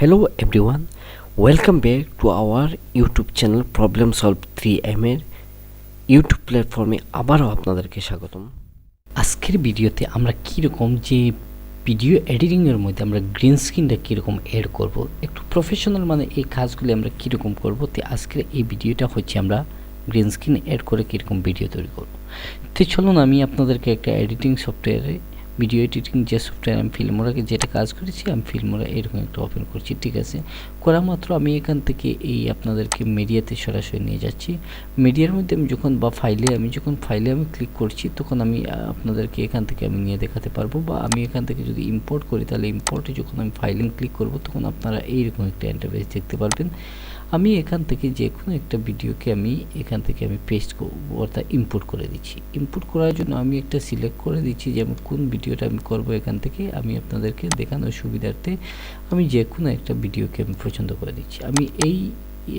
Hello everyone, welcome back to our YouTube channel Problem Solve 3M এর YouTube প্ল্যাটফর্মে আবারও আপনাদেরকে স্বাগতম। আজকের ভিডিওতে আমরা কীরকম যে ভিডিও এডিটিংয়ের মধ্যে আমরা গ্রিন স্ক্রিনটা কীরকম এড করব একটু প্রফেশনাল মানে এই কাজগুলি আমরা কীরকম করব তো আজকের এই ভিডিওটা হচ্ছে আমরা গ্রিন স্ক্রিন এড করে কীরকম ভিডিও তৈরি করব। তো চলুন আমি আপনাদেরকে একটা এডিটিং সফটওয়্যারে ভিডিও এডিটিং যে সফটওয়্যার আমি ফিল্মোরাকে যেটা কাজ করেছি, আমি ফিল্মোরা এরকম একটা ওপেন করছি, ঠিক আছে? করা মাত্র আমি এখান থেকে এই আপনাদেরকে মিডিয়াতে সরাসরি নিয়ে যাচ্ছি। মিডিয়ার মধ্যে আমি যখন বা ফাইলে আমি যখন ফাইলে আমি ক্লিক করছি, তখন আমি আপনাদেরকে এখান থেকে আমি নিয়ে দেখাতে পারব বা আমি এখান থেকে যদি ইম্পোর্ট করি, তাহলে ইম্পোর্টে যখন আমি ফাইলিং ক্লিক করব, তখন আপনারা এইরকম একটা ইন্টারফেস দেখতে পারবেন। আমি এখান থেকে যে কোনো একটা ভিডিওকে আমি এখান থেকে আমি পেস্ট করব, অর্থাৎ ইম্পোর্ট করে দিচ্ছি। ইম্পোর্ট করার জন্য আমি একটা সিলেক্ট করে দিচ্ছি যে কোন ভিডিওটা আমি করব এখান থেকে। আমি আপনাদেরকে দেখানোর সুবিধার্থে আমি যে কোনো একটা ভিডিওকে আমি পছন্দ করে দিচ্ছি। আমি এই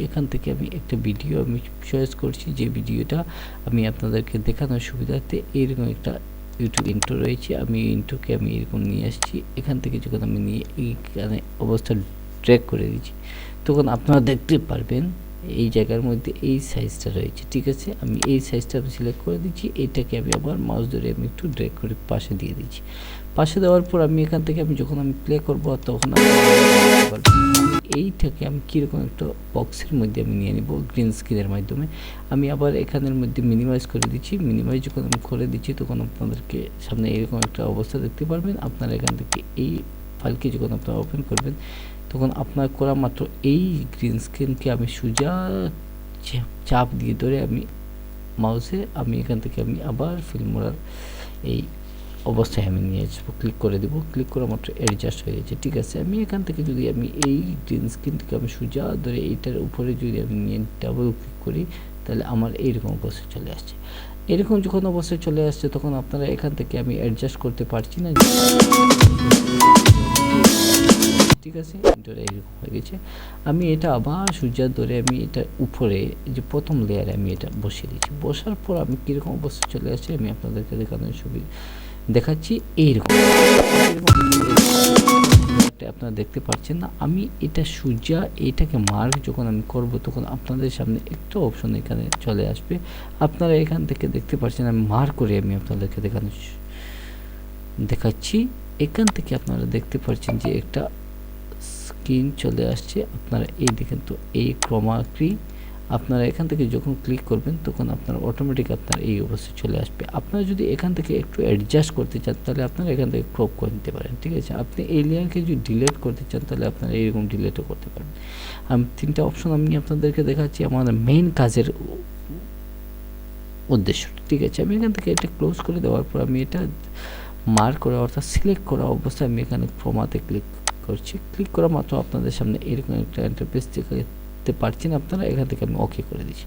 এখান থেকে আমি একটা ভিডিও আমি চয়েস করছি যে ভিডিওটা আমি আপনাদেরকে দেখানোর সুবিধার্থে এইরকম একটা ইউটিউব ইন্টো রয়েছে। আমি ইন্টোকে আমি এরকম নিয়ে আসছি। এখান থেকে যখন আমি নিয়ে এইখানে অবস্থা ট্র্যাক করে দিচ্ছি তখন আপনারা দেখতে পারবেন এই জায়গার মধ্যে এই সাইজটা রয়েছে, ঠিক আছে? আমি এই সাইজটা আমি সিলেক্ট করে দিচ্ছি এইটাকে আমি আবার মাউস ধরে আমি একটু ড্রেক করে পাশে দিয়ে দিচ্ছি। পাশে দেওয়ার পর আমি এখান থেকে আমি যখন আমি প্লে করব, তখন এইটাকে আমি কীরকম একটা বক্সের মধ্যে আমি নিয়ে নিব গ্রিন স্ক্রিনের মাধ্যমে। আমি আবার এখানের মধ্যে মিনিমাইজ করে দিচ্ছি মিনিমাইজ যখন আমি করে দিচ্ছি, তখন আপনাদেরকে সামনে এরকম একটা অবস্থা দেখতে পারবেন। আপনারা এখান থেকে এই ফাইলকে যখন আপনারা ওপেন করবেন তখন আপনার করা মাত্র এই গ্রিন স্ক্রিনকে আমি সোজা চাপ দিয়ে ধরে আমি মাউসে আমি এখান থেকে আমি আবার ফিল্মোরার এই অবস্থায় আমি নিয়ে আসব। ক্লিক করে দেবো। ক্লিক করা মাত্র অ্যাডজাস্ট হয়ে গেছে। ঠিক আছে, আমি এখান থেকে যদি আমি এই গ্রিন স্ক্রিনটাকে আমি সোজা ধরে এইটার উপরে যদি আমি নিয়ে ডাবল ক্লিক করি, তাহলে আমার এইরকম অবস্থায় চলে আসছে। এরকম যখন অবস্থায় চলে আসছে, তখন আপনারা এখান থেকে আমি অ্যাডজাস্ট করতে পারছি না। ঠিক আছে? এটা এরকম হয়ে গেছে। আমি এটা আবার সূর্যার ধরে আমি এটা উপরে যে প্রথম লেয়ারে আমি এটা বসিয়ে দিচ্ছি বসার পর আমি কীরকম অবস্থা চলে আসছে আমি আপনাদেরকে দেখানোর ছবি দেখাচ্ছি এইরকম। আপনারা দেখতে পাচ্ছেন না। আমি এটা সূর্যা, এটাকে মার্ক যখন আমি করব তখন আপনাদের সামনে একটু অপশন এখানে চলে আসবে। আপনারা এখান থেকে দেখতে পাচ্ছেন, আমি মার্ক করে আমি আপনাদেরকে দেখানো দেখাচ্ছি। এখান থেকে আপনারা দেখতে পাচ্ছেন যে একটা স্ক্রিন চলে আসছে, আপনারা এই দেখেন তো, এই ক্রমাক্রি আপনারা এখান থেকে যখন ক্লিক করবেন, তখন আপনার অটোমেটিক আপনার এই অবস্থায় চলে আসবে। আপনারা যদি এখান থেকে একটু অ্যাডজাস্ট করতে চান, তাহলে আপনারা এখান থেকে ক্রপ করে নিতে পারেন, ঠিক আছে? আপনি এই লেয়ারকে যদি ডিলেট করতে চান, তাহলে আপনারা এইরকম ডিলেটও করতে পারেন। আমি তিনটা অপশন আমি আপনাদেরকে দেখাচ্ছি আমাদের মেইন কাজের উদ্দেশ্য, ঠিক আছে? আমি এখান থেকে এটা ক্লোজ করে দেওয়ার পর আমি এটা মার্ক করা অর্থাৎ সিলেক্ট করা অবস্থায় আমি এখানে ক্রমাতে ক্লিক করছি ক্লিক করা মাত্র আপনাদের সামনে এরকম একটা ইন্টারফেস দেখতে পারছেন আপনারা, এখান থেকে আমি ওকে করে দিচ্ছি।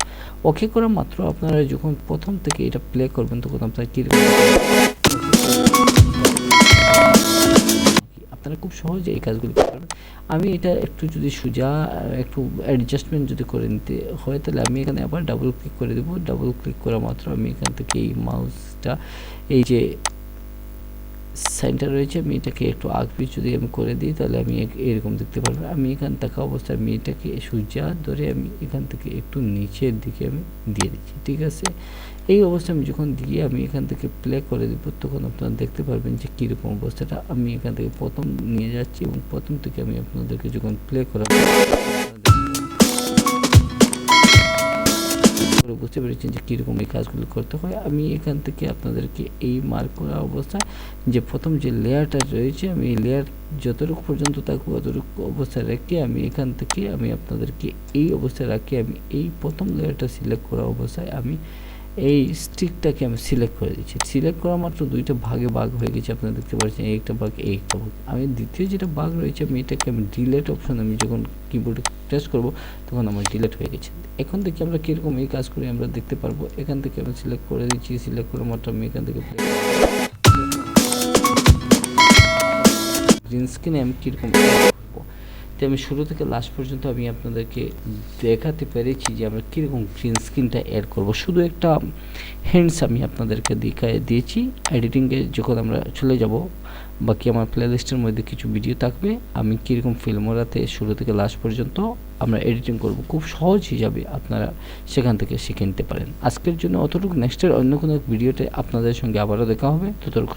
ওকে করা মাত্র আপনারা যখন প্রথম থেকে এটা প্লে করবেন, তখন আপনারা কীরকম আপনারা খুব সহজে এই কাজগুলি করতে পারবেন। আমি এটা একটু যদি সোজা, একটু অ্যাডজাস্টমেন্ট যদি করে নিতে হয়, তাহলে আমি এখানে আবার ডাবল ক্লিক করে দেবো। ডাবল ক্লিক করা মাত্র আমি এখান থেকে এই মাউসটা এই যে সাইনটা রয়েছে আমি এটাকে একটু আগপি যদি আমি করে দিই, তাহলে আমি এরকম দেখতে পারব। আমি এখান থাকা অবস্থায় আমি এটাকে সোজা ধরে আমি এখান থেকে একটু নিচের দিকে আমি দিয়ে দিচ্ছি, ঠিক আছে? এই অবস্থা আমি যখন দিয়ে আমি এখান থেকে প্লে করে দেবো, তখন আপনারা দেখতে পারবেন যে কীরকম অবস্থাটা। আমি এখান থেকে প্রথম নিয়ে যাচ্ছি এবং প্রথম থেকে আমি আপনাদেরকে যখন প্লে করা করে বুঝতে পেরেছেন যে কীরকম এই কাজগুলো করতে হয়। আমি এখান থেকে আপনাদেরকে এই মার্ক করা অবস্থায় যে প্রথম যে লেয়ারটা রয়েছে, আমি এই লেয়ার যতটুকু পর্যন্ত থাকব অতটুকু অবস্থায় রেখে আমি এখান থেকে আমি আপনাদেরকে এই অবস্থায় রাখি। আমি এই প্রথম লেয়ারটা সিলেক্ট করা অবস্থায় আমি এই স্টিকটাকে আমি সিলেক্ট করে দিচ্ছি। সিলেক্ট করা মাত্র দুইটা ভাগে ভাগ হয়ে গেছে, আপনারা দেখতে পাচ্ছেন একটা ভাগ একটা ভাগ। আমি দ্বিতীয় যেটা ভাগ রয়েছে, আমি এটাকে আমি ডিলেট অপশন আমি যখন কিবোর্ডে প্রেস করব, তখন আমার ডিলেট হয়ে গেছে। এখন থেকে আমরা কীরকম এই কাজ করি আমরা দেখতে পারব। এখান থেকে আমি সিলেক্ট করে দিচ্ছি সিলেক্ট করা মাত্র আমি এখান থেকে গ্রিন স্ক্রিনে আমি কীরকম তো আমি শুরু থেকে লাস্ট পর্যন্ত আমি আপনাদেরকে দেখাতে পেরেছি যে আমরা কীরকম গ্রিন স্ক্রিনটা অ্যাড করব। শুধু একটা হ্যান্ডস আমি আপনাদেরকে দেখায় দিয়েছি। এডিটিংয়ে যখন আমরা চলে যাব, বাকি আমার প্লেলিস্টের মধ্যে কিছু ভিডিও থাকবে, আমি কীরকম ফিল্মোরাতে শুরু থেকে লাস্ট পর্যন্ত আমরা এডিটিং করব। খুব সহজ হিসাবে আপনারা সেখান থেকে শিখে নিতে পারেন। আজকের জন্য অতটুকু। নেক্সটের অন্য কোনো ভিডিওতে আপনাদের সঙ্গে আবারও দেখা হবে। ততটুকু